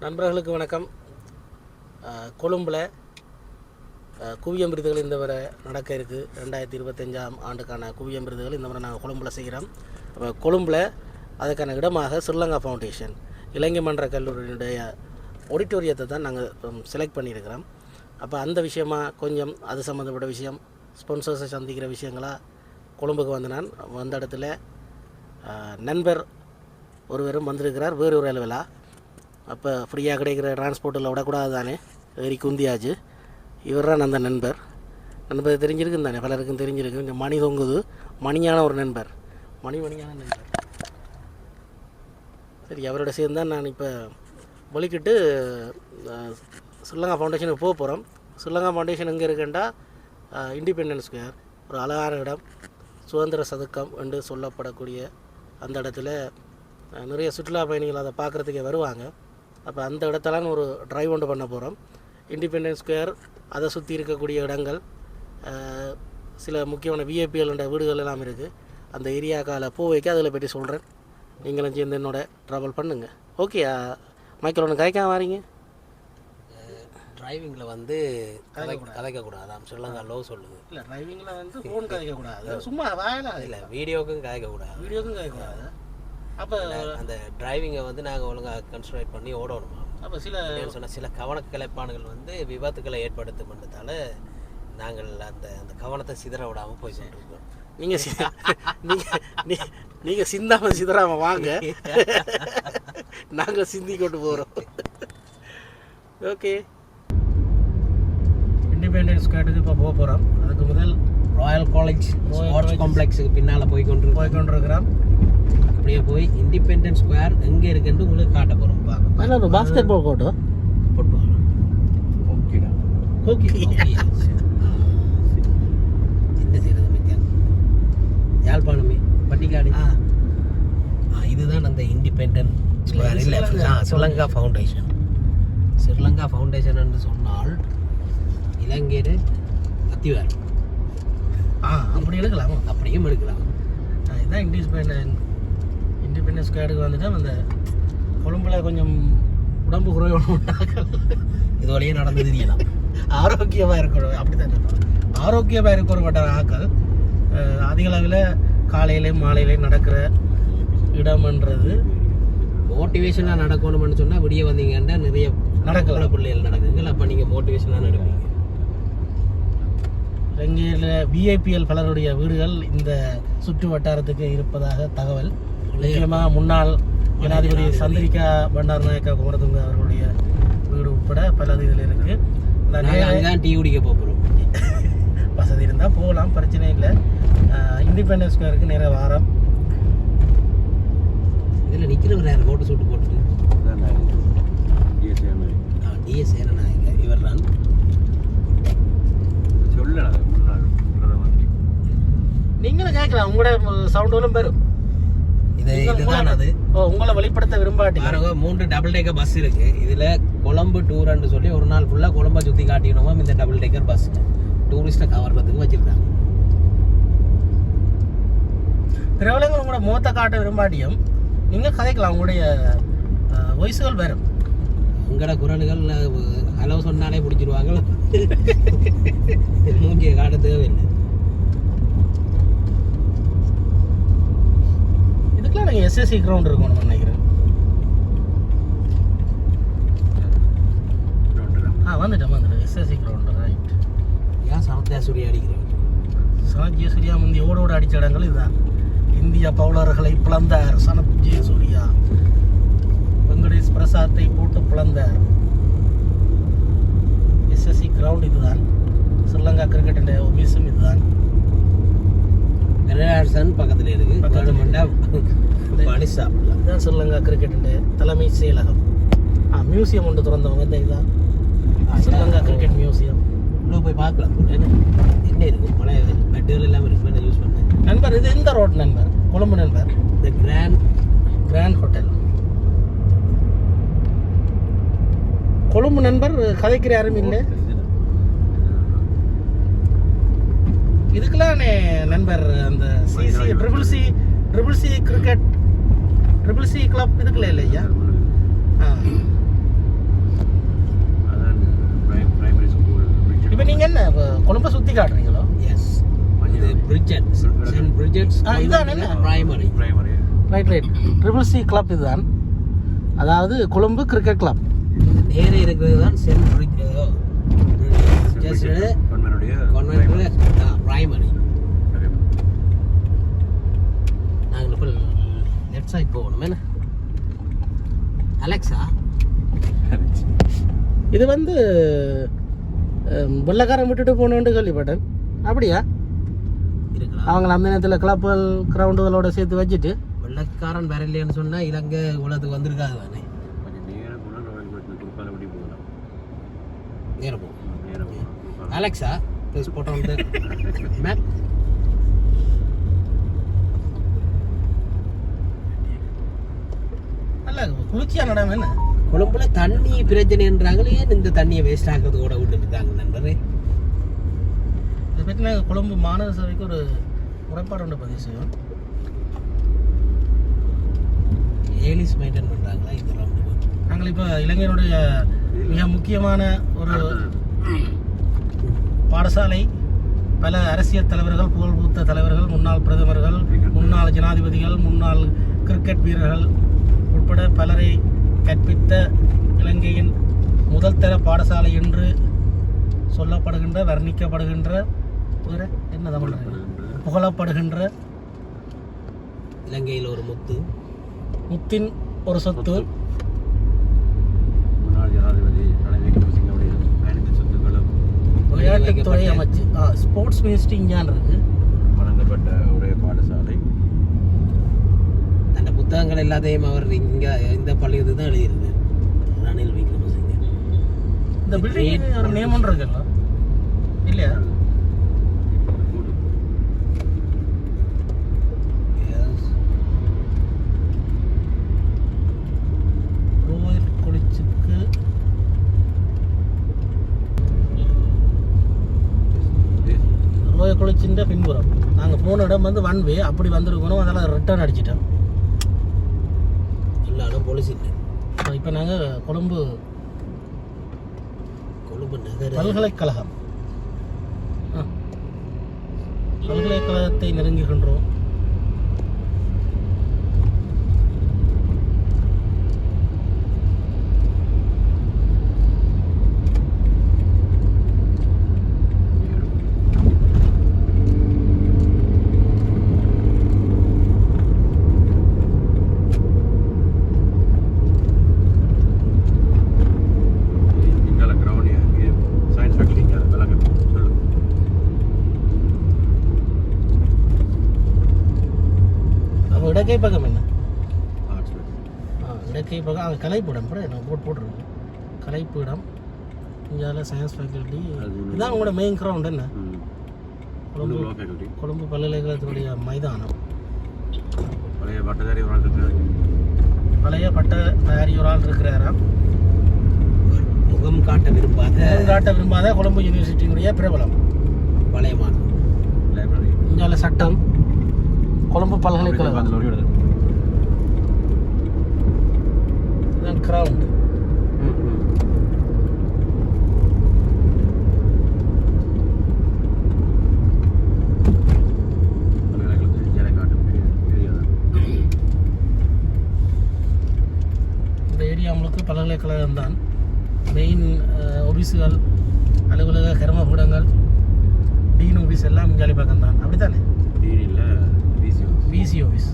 நண்பர்களுக்கு வணக்கம். கொழும்பில் குவியம் விருதுகள் இந்த முறை நடக்க இருக்குது ரெண்டாயிரத்தி இருபத்தஞ்சாம் ஆண்டுக்கான குவியம் விருதுகள் இந்த முறை நாங்கள் கொழும்பில் செய்கிறோம். அப்போ கொழும்பில் அதுக்கான இடமாக ஸ்ரீலங்கா ஃபவுண்டேஷன் இலங்கை மன்ற கல்லூரியினுடைய ஆடிட்டோரியத்தை தான் நாங்கள் செலக்ட் பண்ணியிருக்கிறோம். அப்போ அந்த விஷயமா கொஞ்சம் அது சம்மந்தப்பட்ட விஷயம் ஸ்பான்சர்ஸை சந்திக்கிற விஷயங்களாக கொழும்புக்கு வந்து நான் வந்த இடத்துல நண்பர் ஒருவரும் வந்திருக்கிறார் வேறு ஒரு அளவிலா அப்போ ஃப்ரீயாக கிடைக்கிற டிரான்ஸ்போர்ட்டில் விடக்கூடாது தானே ஏறி குந்தியாச்சு. இவர் தான் அந்த நண்பர் நண்பர் தெரிஞ்சிருக்கும் தானே? பலருக்கும் தெரிஞ்சிருக்கு இந்த மணி தொங்குது. மணியான ஒரு நண்பர். மணி மணியான நண்பர். சரி அவரோட சேர்ந்து தான் நான் இப்போ ஒழிக்கிட்டு அஹ், ஃபவுண்டேஷனுக்கு போக போகிறோம் ஸ்ரீலங்கா ஃபவுண்டேஷன் எங்கே இருக்குண்டா? இண்டிபெண்டன்ஸ் ஸ்கொயர் ஒரு அழகான இடம். சுதந்திர சதுக்கம் என்று சொல்லப்படக்கூடிய அந்த இடத்துல நிறைய சுற்றுலா பயணிகள் அதை பார்க்குறதுக்கே வருவாங்க. அப்போ அந்த இடத்தெல்லாம் ஒரு டிரைவ் ஒன்று பண்ண போகிறோம் இண்டிபெண்டன்ஸ் ஸ்கொயர் அதை சுற்றி இருக்கக்கூடிய இடங்கள் சில முக்கியமான விஐபிஎல்ன்ற வீடுகள் எல்லாம் இருக்குது அந்த ஏரியாக்கால போ வைக்க அதில் பற்றி சொல்கிறேன் நீங்களும் சேர்ந்து என்னோட ட்ராவல் பண்ணுங்கள் ஓகே மைக்கில் ஒன்று காய்க்காம வாரீங்க. டிரைவிங்கில் வந்து கதைக்கக்கூடாது ஸ்ரீலங்கா லோ சொல்லுது இல்லை டிரைவிங்கில் வந்து ஃபோன் கதைக்கக்கூடாது சும்மா வாயலாம் இல்லை வீடியோக்கும் கதைக்கக்கூடாது வீடியோக்கும் கதைக்கக்கூடாது அப்போ அந்த டிரைவிங்கை வந்து நாங்கள் ஒழுங்காக கன்சன்ட்ரேட் பண்ணி ஓடணுமா? அப்போ சில சொன்ன சில கவனக்கிளைப்பான்கள் வந்து விபத்துக்களை ஏற்படுத்தும் என்றதால நாங்கள் அந்த அந்த கவனத்தை சிதற விடாமல் போய் கொண்டிருக்கோம் நீங்கள் நீங்கள் நீங்கள் சிந்தாம சிதறாம வாங்க. நாங்கள் சிந்தி கொண்டு போகிறோம் ஓகே. இண்டிபெண்டன்ஸ் கார்டுக்கு இப்போ போக போகிறோம் அதுக்கு முதல் ராயல் காலேஜ் ஸ்போர்ட்ஸ். காம்ப்ளெக்ஸுக்கு பின்னால் போய் கொண்டிருக்கோம் போய் கொண்டிருக்கிறோம். அப்படியே போய் இண்டிபெண்டன்ஸ் ஸ்கொயர் எங்கே இருக்குன்னு உங்களுக்கு காட்ட போகிறோம் பார்க்க basketball court football okay என்ன செய்யறது மிக்க யாழ்ப்பாணமே பட்டிக்காடு. இதுதான் அந்த இண்டிபெண்டன்ட் ஸ்கொயர் இல்லை ஸ்ரீலங்கா ஃபவுண்டேஷன் ஸ்ரீலங்கா ஃபவுண்டேஷன் என்று சொன்னால் இலங்கையில் அத்திவாரம். ஆ அப்படி எடுக்கலாமா. அப்படியும் எடுக்கலாம். ஆ, இதான் இண்டிபெண்டன்ஸ் கார்டுக்கு வந்துட்டு அந்த கொழும்புல கொஞ்சம் உடம்பு குறைவு இது வழியே நடந்து தெரியலாம் ஆரோக்கியமாக இருக்கணும் அப்படி தான் ஆரோக்கியமாக இருக்கிற ஆக்கள் அஹ், அதிக அளவில் காலையிலையும் மாலையிலையும் நடக்கிற இடம்ன்றது மோட்டிவேஷனாக நடக்கணும்னு சொன்னால் விடிய வந்தீங்கன்னா நிறைய. நடக்கிற பிள்ளைகள் நடக்குங்கள் அப்போ நீங்கள் மோட்டிவேஷனாக நடப்பீங்க. இலங்கையில் விஐபிஎல் பலருடைய வீடுகள் இந்த சுற்று வட்டாரத்துக்கு இருப்பதாக தகவல். முக்கியமாக முன்னாள் ஜனாதிபதி சந்திரிகா பண்டார் நாயக்கா குமரதுங்க அவர்களுடைய வீடு உட்பட பல இதில் இருக்குது டீ குடிக்க போகிறோம் வசதி இருந்தால் போகலாம் பிரச்சனை இல்லை. இண்டிபெண்டன்ஸ் ஸ்கொயருக்கு நேர வாரம். இதில் நிற்கிறவர் யார்? கோட்டு சூட்டு போட்டுட்டு. டிஎஸ் சேனநாயக இவர் தான். நீங்களும் கேட்கலாம். உங்களோட சவுண்டும் பெறும் இது இதுதான் அது. உங்களை வெளிப்படுத்த விரும்பாட்டீங்க. பாருங்க மூன்று டபுள் டேக்கர் பஸ் இருக்கு. இதுல கொழம்பு டூர்னு சொல்லி ஒரு நாள் ஃபுல்லா கொழம்பை சுத்தி காட்டிக்கணுமா இந்த டபுள் டேக்கர் பஸ் டூரிஸ்ட்டை கவர்றதுக்கு வச்சிருக்காங்க. பிரபலங்கள் உங்களோட முகத்தை காட்ட விரும்பாட்டியும் நீங்கள் கதைக்கலாம். உங்களுடைய வயசுகள் வரும் உங்களோட குரல்கள் ஹலோ சொன்னாலே பிடிச்சிருவாங்க மூஞ்சியை காட்ட தேவையில்லை. இதுக்கெல்லாம் நீங்கள் எஸ்எஸ்சி கிரவுண்ட் இருக்கணும்னு நினைக்கிறேன். ஆ வந்துட்டேன் வந்துட்டேன். எஸ்எஸ்சி கிரவுண்ட் ரைட் ஏன் சரத்யா சூரிய அடிக்கிறேன்? சனத் ஜெயசூர்யா முந்தி ஓட ஓட அடித்த இடங்கள் இதுதான். இந்திய பவுலர்களை பிளந்தார் சனத் ஜெயசூர்யா வெங்கடேஷ் பிரசாத்தை போட்டு பிளந்தார். எஸ்எஸ்சி கிரவுண்ட் இதுதான். ஸ்ரீலங்கா கிரிக்கெட் ஒபிஸும் இதுதான். கனடாசன் பக்கத்துல இருக்கு. பக்கத்துல. வேணுமெண்டா பனி சாப்பிடலாம். இதுதான் ஸ்ரீலங்கா கிரிக்கெட் தலைமை செயலகம். ஆ மியூசியம் ஒன்று திறந்தவங்க இந்த இதுதான் ஸ்ரீலங்கா கிரிக்கெட் மியூசியம். உள்ள போய் பார்க்கலாம். என்ன? இருக்கும்? பழைய பெட்டுகள் எல்லாம் இருக்கு. என்ன யூஸ் பண்ணேன் நண்பர் இது இந்த ரோட் நண்பர்? கொழும்பு நண்பர். இந்த கிராண்ட் கிராண்ட் ஹோட்டல் கொழும்பு நண்பர் கதைக்கிற யாரும் இல்லை? இதுக்கெல்லாம் நண்பர் அந்த CC triple C triple C cricket triple C club இதுக்குள்ள இல்லையா? இப்போ நீங்கள் என்ன கொழும்பை சுற்றி காட்டுறீங்களோ? எஸ் இது பிரிட்ஜெட் சென்ட் பிரிட்ஜெட்ஸ் இதுதான் என்ன? Primary primary right right triple C club இதுதான். அதாவது கொழும்பு கிரிக்கெட் கிளப் நேரே இருக்கிறது தான் saint bridge just convent primary நாங்கள் இப்போ லெஃப்ட் சைட் போகணும். என்ன? அலெக்ஸா இது வந்து வெள்ளைக்காரன் விட்டுட்டு போகணுன்னு கேள்விப்பட்டேன். அப்படியா? அவங்கள அந்த நேரத்தில் கிளப்புகள் கிரவுண்டுகளோட சேர்த்து வச்சுட்டு வெள்ளக்காரன் வேற இல்லையான்னு சொன்னா இலங்கை உலகத்துக்கு வந்திருக்காது தானே? நேரம் போகும். அலெக்ஸா ப்ளீஸ் போட்டோ வந்து மேப் நல்ல குளிர்ச்சியான இடம் என்ன? கொழும்புல தண்ணி பிரச்சனைன்றாங்களே இந்த தண்ணியை வேஸ்ட் ஆகிறது கூட விட்டுட்டு இருக்காங்க நண்பரே? இதை பற்றி நாங்கள் கொழும்பு மாநகர சபைக்கு ஒரு முறைப்பாடு ஒன்று பதிவு செய்வோம். ஏலிஸ் மெயின்டைன் பண்றாங்களா இந்த ரவுண்டு நாங்கள் இப்போ இளைஞனுடைய மிக முக்கியமான ஒரு பாடசாலை பல அரசியல் தலைவர்கள் புகழ்பூத்த தலைவர்கள் முன்னாள் பிரதமர்கள் முன்னாள் ஜனாதிபதிகள் முன்னாள் கிரிக்கெட் வீரர்கள் உட்பட பலரை கற்பித்த இலங்கையின் முதல் தர பாடசாலை என்று சொல்லப்படுகின்ற வர்ணிக்கப்படுகின்ற வேற என்ன தமிழ் புகழப்படுகின்ற இலங்கையில் ஒரு முத்து. முத்தின் ஒரு சொத்து முன்னாள் ஜனாதிபதி ரணில் விக்ரமசிங்கவுடைய அனைத்து சொத்துக்களும் விளையாட்டுத்துறை அமைச்சு ஆ ஸ்போர்ட்ஸ் மினிஸ்ட்ரி இங்கேன்னு இருக்கு வழங்கப்பட்ட ஒரே பாடசாலை. அந்த புத்தகங்கள் எல்லாத்தையும் அவர் இங்க இந்த பள்ளியத்துக்கு தான் எழுதியிருக்கு ரணில் விக்ரமசிங்க. இந்த பில்டிங் ஒரு நேம் ஒன்று இருக்குல்ல இல்லையா? ரோயல் கொலிச்சின்ற பின்புறம். நாங்கள் போன இடம் வந்து ஒன் வே அப்படி வந்திருக்கணும் அதெல்லாம் ரிட்டர்ன் அடிச்சிட்டோம். எல்லாரும் போலீஸ் இல்லை. இப்போ நாங்கள் கொழும்பு கொழும்பு நகர பல்கலைக்கழகம். பல்கலைக்கழகத்தை நெருங்குகின்றோம் இங்கால கிரவுண்ட் இங்கே சயின்ஸ் ஃபேக்டரி இங்கே விளங்க சொல்லு அப்போ இடக்கை பக்கம் என்ன ஆ இடக்கை பக்கம் அங்கே கலைப்பீடம் கூட நான் போட் போட்டிருக்கேன் கலைப்பீடம் இங்கே சயின்ஸ் ஃபேக்கல்ட்டி. இதான் உங்களோட மெயின் கிரவுண்ட் என்ன? கொழும்பு கொழும்பு பல்கலைக்கழகத்தினுடைய மைதானம். பழைய பட்டதாரி ஒரு ஆள் இருக்கிறாரு. பழைய பட்ட தயாரி ஒரு ஆள் இருக்கிறாராம் முகம் காட்ட விரும்பாத முகம் காட்ட விரும்பாத கொழும்பு யூனிவர்சிட்டியினுடைய பிரபலம் பழைய மாணவன் லைப்ரரி இந்தியாவில் சட்டம் கொழும்பு பல்கலைக்கழகம் இதுதான் கிரவுண்ட் பல்கலைக்கழகம் தான் மெயின் ஆஃபீஸுகள் அலுவலக கர்மபீடங்கள் டீன் ஆஃபீஸ் எல்லாம் இங்காலி பக்கம் தான் அப்படி தானே டிகிரியில் பிசிஓ விசி ஆஃபீஸ்?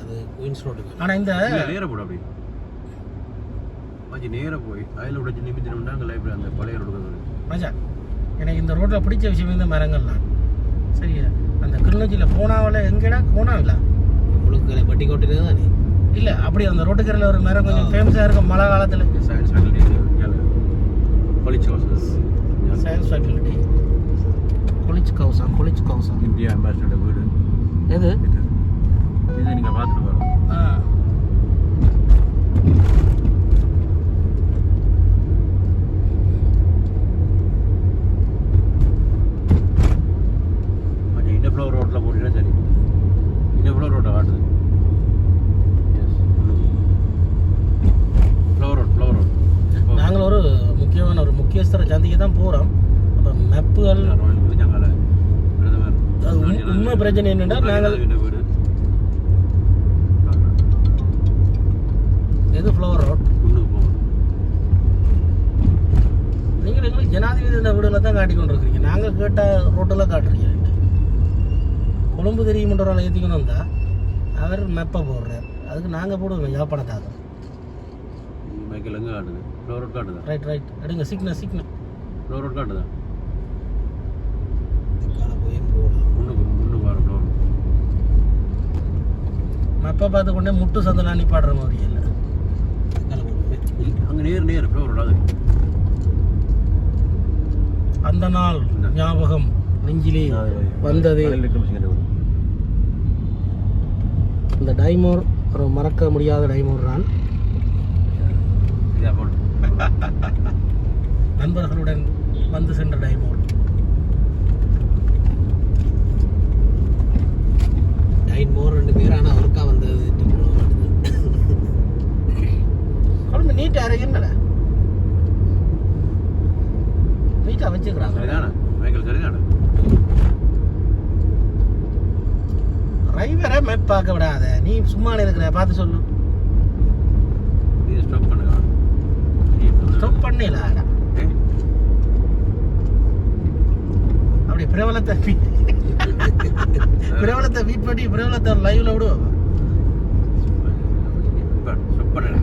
அது குயின்ஸ் ரோடுக்கு ஆனால் இந்த நேர போட அப்படி. கொஞ்சம் நேர போய். அதில் உடைச்சு நிமித்தினோம்னா அங்கே லைப்ரரி அந்த பழைய ரோடு மஜா எனக்கு இந்த ரோட்டில் பிடிச்ச விஷயம் இந்த மரங்கள் தான் சரியா? அந்த கிளிநொச்சியில் கோணாவில் எங்கடா? கோணாவில முழுக்க பட்டி கோட்டிலே தானே? இல்லை அப்படி அந்த ரோட்டுக்கரையில் ஒரு மரம் கொஞ்சம். ஃபேமஸாக இருக்கும் மழை காலத்தில். ஹவுசஸ் சயின்ஸ் ஃபேக்கல்ட்டி கொலிச் கவுசம் கொலிச் கவுசம் இந்தியா அம்பாசிடர் வீடு. எது? இது. இதை நீங்கள் பார்த்துட்டு வரோம் ஆ. உறவுகள் உண்மை பிரச்சனை என்னென்னா நாங்கள் எது ஃப்ளவர் ரோட் நீங்கள் எங்களுக்கு ஜனாதிபதி இந்த வீடுகளை தான் காட்டி கொண்டிருக்கிறீங்க. நாங்கள் கேட்ட ரோட்டில் காட்டுறீங்க. கொழும்பு தெரியுமன்ற ஏற்றிக்கணும் தான் அவர் மெப்பை போடுறார். அதுக்கு நாங்கள் போடுவோம். யாழ்ப்பாணத்தாக மைக்கில் எங்கே ரோட் காட்டுது? ரைட் ரைட் எடுங்க. சிக்னல் சிக்னல் ஃப்ளவர் ரோட் காட்டுதான் மெப்பை பார்த்து கொண்டே முட்டு சந்தலாம் நிப்பாடுற மாதிரி இல்லை. அங்கே நேர் நேர் ரோட் அது அந்த நாள் ஞாபகம் நெஞ்சிலே வந்தது. இந்த டைமோர் ஒரு மறக்க முடியாத டைமோர் தான். நண்பர்களுடன் வந்து சென்ற டைமோர். நீ சும்மா இருக்கிற பார்த்து சொல்லு. ஸ்டாப் பண்ணுங்க ஸ்டாப் பண்ணிடலாடா ஏய், அப்படி பிரபலத்தை பிரபலத்தை மீட் பண்ணி பிரபலத்தை லைவ்ல விடுவோம் ஸ்டாப் பண்ணுங்க